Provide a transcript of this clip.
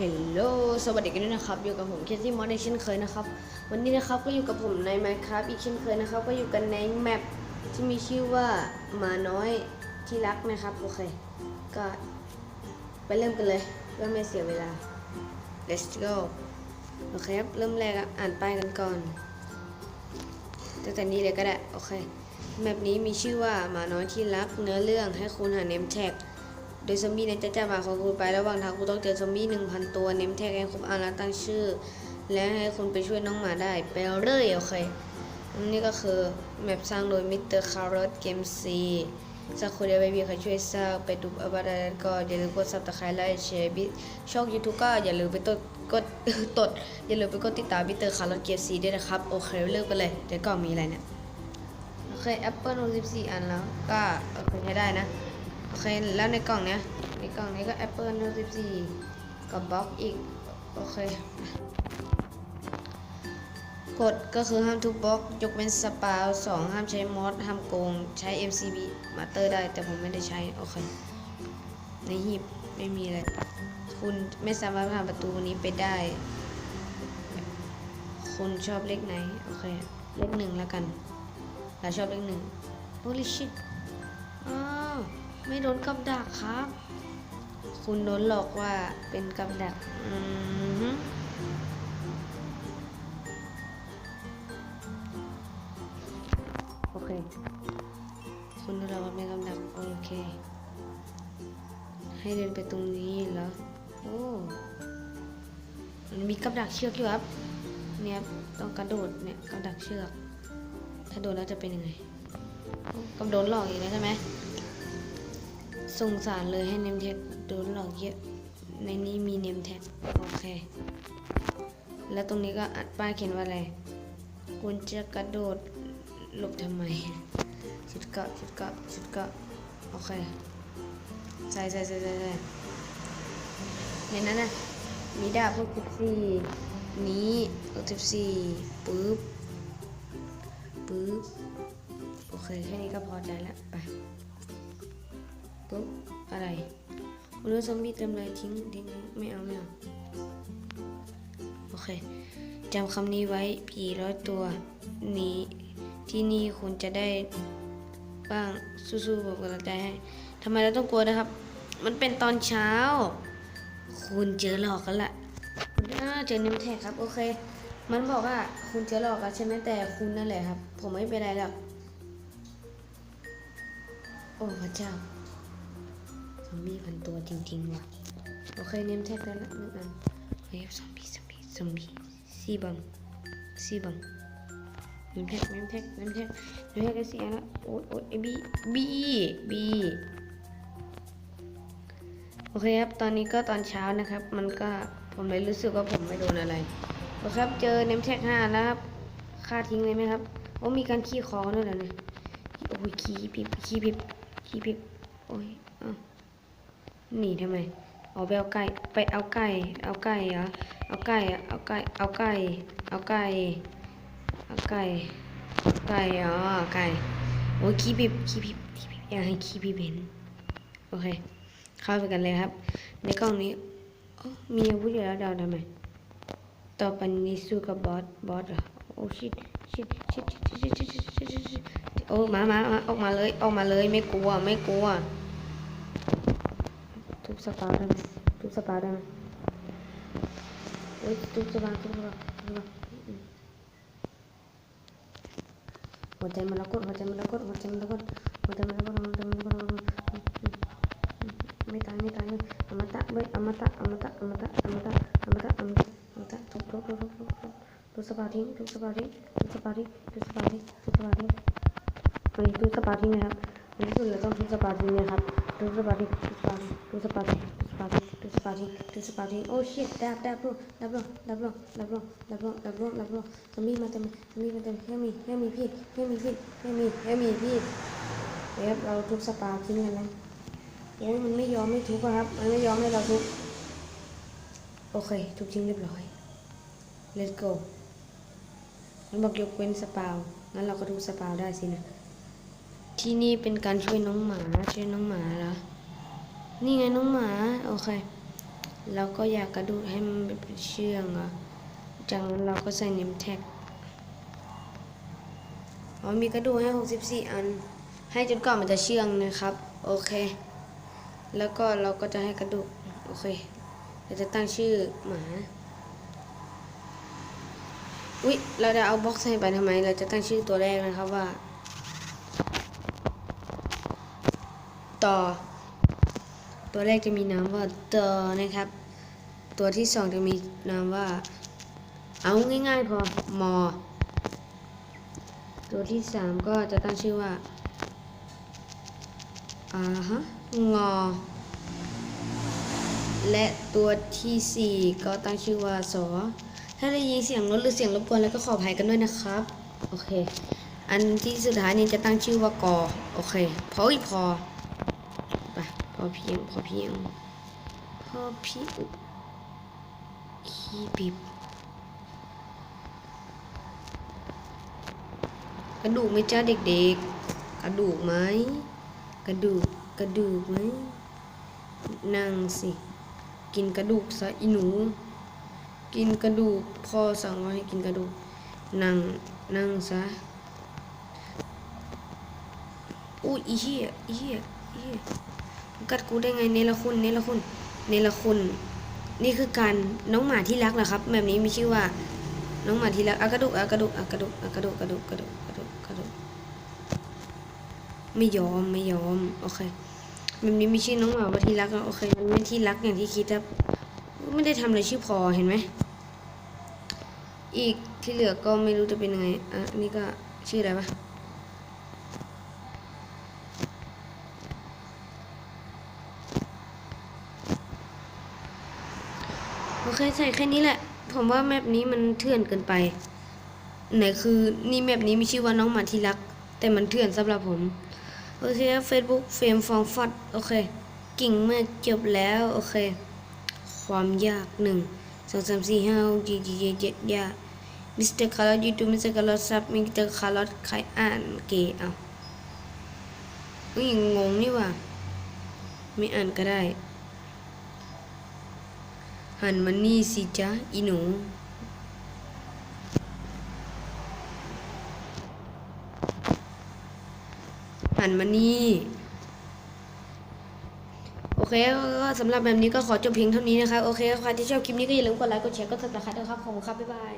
เฮลโลสวัสดีกันด้วยนะครับ อยู่กับผมเคซี่มอสเช่นเคยนะครับ วันนี้นะครับก็อยู่กับผมใน Minecraft อีกเช่นเคยนะครับ ก็อยู่กันในแมปที่มีชื่อว่าหมาน้อยที่รักนะครับ โอเค ก็ไปเริ่มกันเลยเพื่อไม่เสียเวลา let's go โอเคครับ เริ่มแรกอะอ่านป้ายกันก่อน ตั้งแต่นี้เลยก็ได้ โอเค แมปนี้มีชื่อว่าหมาน้อยที่รัก เนื้อเรื่องให้คุณหาเนมแท็ก โดยซอมบี้ในจะจับหมาของคุณไประหว่างทางคุณต้องเจอซอมบี้หนึ่งพันตัว เนมแท็กให้คุณอานและตั้งชื่อ และให้คุณไปช่วยน้องหมาได้ไปเลยโอเคนนี้ก็คือ แมปสร้างโดยมิสเตอร์คาร์ลเกมซีสักคนเดียวไม่มีใครช่วยสร้างไปดูอัปเดตก็อย่าลืมกดซับสไครต์ไลค์แชร์บิช่องยูทูบก็อย่าลืมไปตดกดตดอย่าลืมไปกดติดตามมิสเตอร์คาร์ลเกมซีด้วยนะครับ โอเคเริ่มกันเลยเดี๋ยวก่อนมีอะไรเนี่ย โอเคแอปเปิล64อันแล้ว ก็โอเคใช้ได้นะ โอเค แล้วในกล่องเนี้ย ในกล่องนี้ก็ Apple Note 14กับบล็อกอีก โอเคกฎก็คือห้ามทุบบล็อก ยกเว้นสปาวสองห้ามใช้มอสห้ามโกง ใช้ MCB มาเตอร์ได้ แต่ผมไม่ได้ใช้ โอเค ในหีบไม่มีเลยคุณไม่สามารถผ่านประตูนี้ไปได้ คุณชอบเลขไหน โอเค เลขหนึ่งแล้วกัน เราชอบเลขหนึ่ง holy shit อ้าว ไม่โดนกับดักครับ คุณโดนหลอกว่าเป็นกับดักอือฮึโอเค คุณโดนหลอกว่าเป็นกับดัก โอเค ให้เดินไปตรงนี้เหรอ โอ้มันมีกับดักเชือกอยู่ครับ เนี่ยครับต้องกระโดดเนี่ยกับดักเชือก ถ้าโดนแล้วจะเป็นยังไงกับโดนหลอกอีกแล้วใช่ไหม สงสารเลยให้เนมแท็กโดนหลอกเยอะ ในนี้มีเนมแท็กโอเค แล้วตรงนี้ก็อัดป้ายเขียนว่าอะไร คุณจะกระโดดหลบทำไมชุดเกาะชุดเกาะชุดเกาะโอเค ใส่ใส่ใส่ใส่ใส่ในนั้นน่ะมีดาบพวกสิบสี่นี้พวกสิบสี่ปึ๊บปึ๊บโอเค แค่นี้ก็พอใจแล้ว ไป ปุ๊บอะไรคุณรู้ซอมบี้เต็มเลยทิ้งทิ้งไม่เอาไม่เอาโอเคจำคำนี้ไว้ผีร้อยตัวนี้ที่นี่คุณจะได้บ้างสู้ๆบอกกำลังใจให้ทำไมเราต้องกลัวนะครับ มันเป็นตอนเช้า คุณเจอหลอกกันละคุณอ่าเจอเนมแท็กครับโอเค มันบอกว่าคุณเจอหลอกกันใช่ไหมแต่คุณนั่นแหละครับ ผมไม่เป็นไรหรอกโอ้พระเจ้า ซอมบี้พันตัวจริงๆว่ะโอเคเนมแท็กได้ละหนึ่งอันเฮ้ยซอมบี้ซอมบี้ซอมบี้ซีบังซีบังเนมแท็กเนมแท็กเนมแท็กเนมแท็กได้สี่อันละโอ๊ยโอ๊ยไอบีบีบีโอเคครับตอนนี้ก็ตอนเช้านะครับ มันก็ผมเลยรู้สึกว่าผมไม่โดนอะไรโอเคครับเจอเนมแท็กห้าแล้วครับค่าทิ้งเลยไหมครับโอ้มีการขี้คอด้วยเหรอเนี่ยโอ้ยขี้พิบขี้พิบขี้พิบโอ้ยอ้าว หนีทำไมเอาไปเอาไก่ไปเอาไก่ เอาไก่เหรอเอาไก่เอาไก่เอาไก่เอาไก่เอาไก่ไก่เหรอไก่โอ้คีบีบคีบิบคีบิบอยากให้คีบีบเห็นโอเคเข้าไปกันเลยครับ ในกล้องนี้มีอาวุธอยู่แล้วเดาทำไมต่อไปนี้สู้กับบอสบอสเหรอโอ้ชิดชิดชิดชิดชิดชิดชิดโอ้มามาออกมาเลยออกมาเลยไม่กลัวไม่กลัว चुप सा पा रहे हैं चुप सा पा रहे हैं चुप सा पा वजह मलाकुर वजह मलाकुर वजह मलाकुर वजह मलाकुर वजह मलाकुर मिता मिता अमता भाई अमता अमता अमता अमता अमता अमता अमता रुक रुक रुक रुक तू सब आ रही तू सब आ रही तू सब आ रही तू सब आ रही तू सब आ रही तू सब आ रही मेरा ที่สุดเราต้องทุบสปาร์ตินะครับทุบสปาร์ติทุบสปาร์ติทุบสปาร์ติทุบสปาร์ติทุบสปาร์ติโอ้ชิตดับดับโรดับโรดับโรดับโรดับโรดับโรดับโรซอมบี้มาเต็มซอมบี้มาเต็มเฮมีเฮมีพี่เฮมีพี่เฮมีเฮมีพี่เอฟเราทุบสปาร์ทิ้งกันนะโอ้ยมันไม่ยอมไม่ทุบครับ มันไม่ยอมให้เราทุบโอเค ทุบทิ้งเรียบร้อย let's go มันบอกยกเว้นสปาวงั้นเราก็ทุบสปาวได้สินะ ที่นี่เป็นการช่วยน้องหมาช่วยน้องหมาเหรอนี่ไงน้องหมา โอเคแล้วก็อยากกระดูดให้มันเป็นเชื่องอะจากนั้นเราก็ใส่เนมแท็กอ๋อมีกระดูกให้64 อัน ให้จนกว่ามันจะเชื่องนะครับ โอเค แล้วก็เราก็จะให้กระดูกโอเคเราจะตั้งชื่อหมาอุ๊ยเราจะเอาบล็อกใส่ไปทำไม เราจะตั้งชื่อตัวแรกนะครับว่า ต่อ ตัวแรกจะมีนามว่าต่อนะครับ ตัวที่สองจะมีนามว่า เอาง่ายๆพอมอ ตัวที่สามก็จะตั้งชื่อว่าอ่าฮะงอ และตัวที่สี่ก็ตั้งชื่อว่าสอถ้าได้ยินเสียงรถหรือเสียงรบกวนแล้วก็ขออภัยกันด้วยนะครับ โอเค อันที่สุดท้ายนี้จะตั้งชื่อว่ากอ โอเค พออีกพอ พอเพียงพอเพียงพอเพียงขี้บิบกระดูกไหมจ้าเด็กๆ กระดูกไหมกระดูกกระดูกไหมนั่งสิ กินกระดูกซะอีหนู กินกระดูกพ่อสั่งว่าให้กินกระดูก นั่งนั่งซะอุ้ยอีเหี้ยอีเหี้ยอีเหี้ย กัดกูได้ไงเนรคุณเนรคุณเนรคุณ นี่คือการน้องหมาที่รักเหรอครับ แบบนี้มีชื่อว่า น้องหมาที่รักอะกระดูกอะกระดูกอะกระดูกอะกระดูกกระดูกกระดูกกระดูกกระดูกไม่ยอมไม่ยอมโอเคแบบนี้มีชื่อน้องหมาว่าที่รักโอเค มันไม่ที่รักอย่างที่คิดครับไม่ได้ทำอะไรชื่อพอเห็นไหมอีกที่เหลือก็ไม่รู้จะเป็นยังไงอะอันนี้ก็ชื่ออะไรวะ อเคใส่แค่นี้แหละ ผมว่าแมปนี้มันเถื่อนเกินไป ไหนคือนี่แมปนี้มีชื่อว่าน้องหมาที่รัก แต่มันเถื่อนสำหรับผม โอเคเฟซบุ๊กเฟรมฟองฟัดโอเค กิ่งเมื่อจบแล้วโอเค ความยากหนึ่งสองสามสี่ห้าหกเจ็ดเจ็ดเจ็ดยากมิสเตอร์คาร์ลยูทูบมิสเตอร์คาร์ลซับมิสเตอร์คาร์ลใครอ่านเกย์เอาเฮ้ยงงนี่ว่ะไม่อ่านก็ได้ หันมันี่สิจ้าอีหนู หันมันี่ โอเค ก็สำหรับแบบนี้ก็ขอจบเพียงเท่านี้นะคะโอเค ใครที่ชอบคลิปนี้ก็อย่าลืมกดไลค์ กดแชร์ กดติดตามนะครับ ขอบคุณครับ บ๊ายบาย